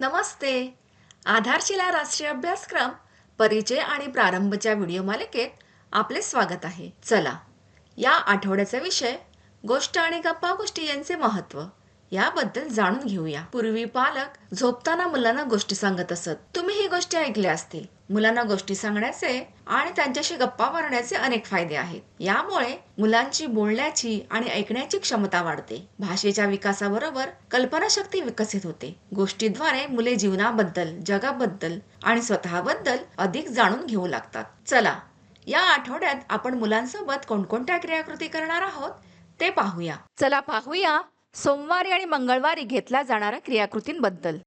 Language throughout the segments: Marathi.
नमस्ते. आधारशिला राष्ट्रीय अभ्यासक्रम परिचय आणि प्रारंभच्या व्हिडिओ मालिकेत आपले स्वागत आहे. चला या आठवड्याचा विषय गोष्ट आणि गप्पा गोष्टी यांचे महत्त्व. याबद्दल जाणून घेऊया. पूर्वी पालक झोपताना मुलांना गोष्टी सांगत असत. तुम्ही ही गोष्टी ऐकल्या असतील. मुलांना गोष्टी सांगण्याचे आणि त्यांच्याशी गप्पा मारण्याचे अनेक फायदे आहेत. यामुळे मुलांची बोलण्याची आणि ऐकण्याची क्षमता वाढते. भाषेच्या विकासाबरोबर कल्पनाशक्ती विकसित होते. गोष्टीद्वारे मुले जीवनाबद्दल जगाबद्दल आणि स्वतःबद्दल अधिक जाणून घेऊ लागतात. चला या आठवड्यात आपण मुलांसोबत कोणकोणत्या क्रियाकृती करणार आहोत ते पाहूया. चला पाहूया. सोमवारी आणि मंगळवारी घेतल्या जाणाऱ्या क्रियाकृतींबद्दल.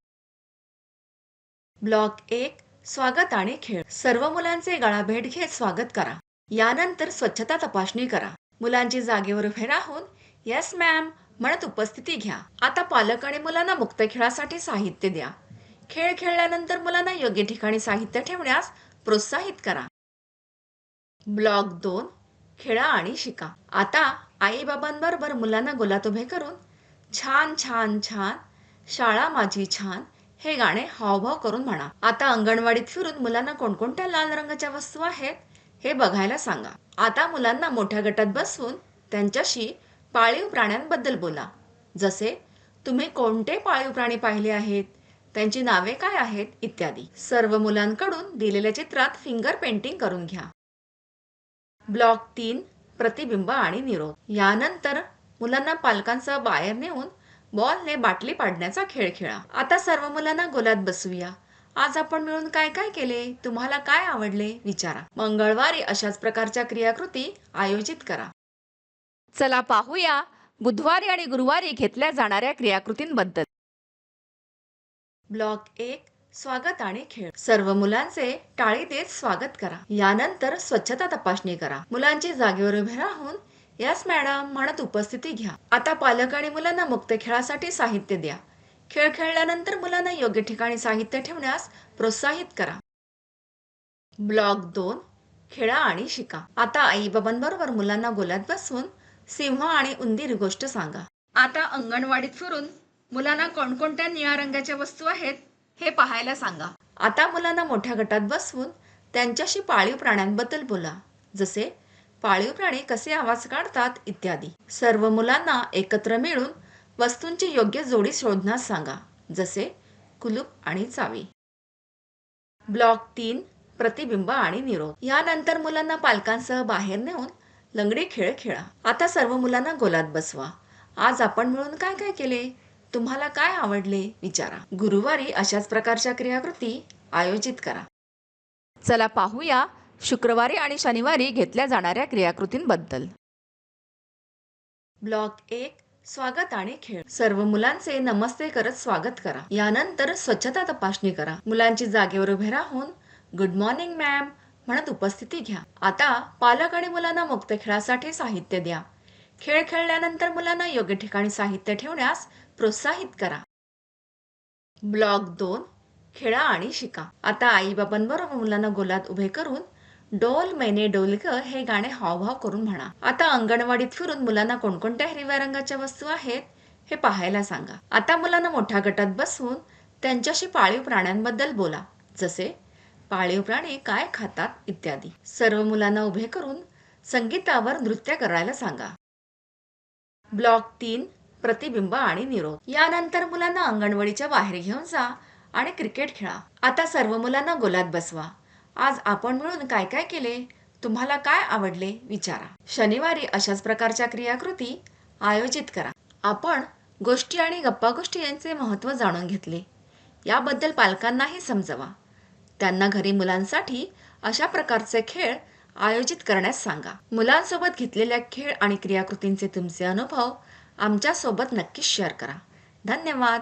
ब्लॉक एक स्वागत आणि खेळ. सर्व मुलांचे गळाभेट घेत स्वागत करा. यानंतर स्वच्छता तपासणी करा. मुलांची जागेवर उभे राहून येस मॅम म्हणत उपस्थिती घ्या. आता पालक आणि मुलांना मुक्त खेळासाठी साहित्य द्या. खेळ खेळल्यानंतर मुलांना योग्य ठिकाणी साहित्य ठेवण्यास प्रोत्साहित करा. ब्लॉक दोन खेळा आणि शिका. आता आई बाबांबरोबर मुलांना गोलात उभे करून छान छान छान शाळा माझी छान हे गाणे हावभाव करून म्हणा. आता अंगणवाडीत फिरून मुलांना कोणकोणत्या लाल रंगाच्या वस्तू आहेत हे बघायला सांगा. आता मुलांना मोठ्या गटात बसवून त्यांच्याशी पाळीव प्राण्यांबद्दल बोला. जसे तुम्ही कोणते पाळीव प्राणी पाहिले आहेत त्यांची नावे काय आहेत इत्यादी. सर्व मुलांकडून दिलेल्या चित्रात फिंगर पेंटिंग करून घ्या. ब्लॉक तीन प्रतिबिंब आणि निरोध यानंतर मुलांना पालकांसह बाहेर नेऊन बॉलने बाटली पाडण्याचा खेळ खेळा. आता सर्व मुलांना गोलात बसूया आज आपण मिळून काय काय केले? तुम्हाला काय आवडले? विचारा. मंगळवारी अशाच प्रकारच्या क्रियाकृती आयोजित करा. चला पाहूया. बुधवारी आणि गुरुवारी घेतल्या जाणाऱ्या क्रियाकृतींबद्दल. ब्लॉक एक स्वागत आणि खेळ. सर्व मुलांचे टाळी देत स्वागत करा. यानंतर स्वच्छता तपासणी करा. मुलांची जागेवर उभे राहून यस मॅडम म्हणत उपस्थिती घ्या. आता पालक आणि मुलांना मुक्त खेळासाठी साहित्य द्या. खेळ खेळल्यानंतर मुलांना योग्य ठिकाणी साहित्य ठेवण्यास प्रोत्साहित करा. ब्लॉक दोन खेळा आणि शिका. आता आई बाबांबरोबर मुलांना गोल्यात बसवून सिंह आणि उंदीर गोष्ट सांगा. आता अंगणवाडीत फिरून मुलांना कोणकोणत्या निळ्या रंगाच्या वस्तू आहेत हे पाहायला सांगा. आता मुलांना मोठ्या गटात बसवून त्यांच्याशी पाळीव प्राण्यांबद्दल बोला. जसे पाळीव प्राणी कसे आवाज काढतात इत्यादी. सर्व मुलांना एकत्र मिळून वस्तूंची योग्य जोडी शोधण्यास सांगा. जसे कुलूप आणि चावी. ब्लॉक तीन प्रतिबिंब आणि निरोध यानंतर मुलांना पालकांसह बाहेर नेऊन लंगडी खेळ खेळा. आता सर्व मुलांना गोलात बसवा. आज आपण मिळून काय काय केले? तुम्हाला काय आवडले? विचारा. गुरुवारी अशाच प्रकारच्या क्रियाकृती आयोजित करा. चला पाहूया शुक्रवारी आणि शनिवारी घेतल्या जाणाऱ्या क्रियाकृतींबद्दल. ब्लॉक एक स्वागत आणि खेळ. सर्व मुलांचे नमस्ते करत स्वागत करा. यानंतर स्वच्छता तपासणी करा. मुलांची जागेवर उभे राहून गुड मॉर्निंग मॅम म्हणत उपस्थिती घ्या. आता पालक आणि मुलांना मुक्त खेळासाठी साहित्य द्या. खेळ खेळल्यानंतर मुलांना योग्य ठिकाणी साहित्य ठेवण्यास प्रोत्साहित करा. ब्लॉक दोन खेळा आणि शिका. आता आई बाबांबरोबर मुलांना गोलात उभे करून डोल मैने डोलकर हे गाणे हावभाव करून म्हणा. आता अंगणवाडीत फिरून मुलांना कोणकोणत्या हिरव्या रंगाच्या वस्तू आहेत हे पाहायला सांगा. आता मुलांना मोठ्या गटात बसवून त्यांच्याशी पाळीव प्राण्यांबद्दल बोला. जसे पाळीव प्राणी काय खातात इत्यादी. सर्व मुलांना उभे करून संगीतावर नृत्य करायला सांगा. ब्लॉक तीन प्रतिबिंब आणि निरोध यानंतर मुलांना अंगणवाडीच्या बाहेर घेऊन जा आणि क्रिकेट खेळा. आता सर्व मुलांना गोलात बसवा. आज आपण मिळून काय काय केले? तुम्हाला काय आवडले? विचारा. शनिवारी अशाच प्रकारच्या क्रियाकृती आयोजित करा. आपण गोष्टी आणि गप्पा गोष्टी यांचे महत्त्व जाणून घेतले. याबद्दल पालकांनाही समजवा. त्यांना घरी मुलांसाठी अशा प्रकारचे खेळ आयोजित करण्यास सांगा. मुलांसोबत घेतलेल्या खेळ आणि क्रियाकृतींचे तुमचे अनुभव आमच्यासोबत नक्कीच शेअर करा. धन्यवाद.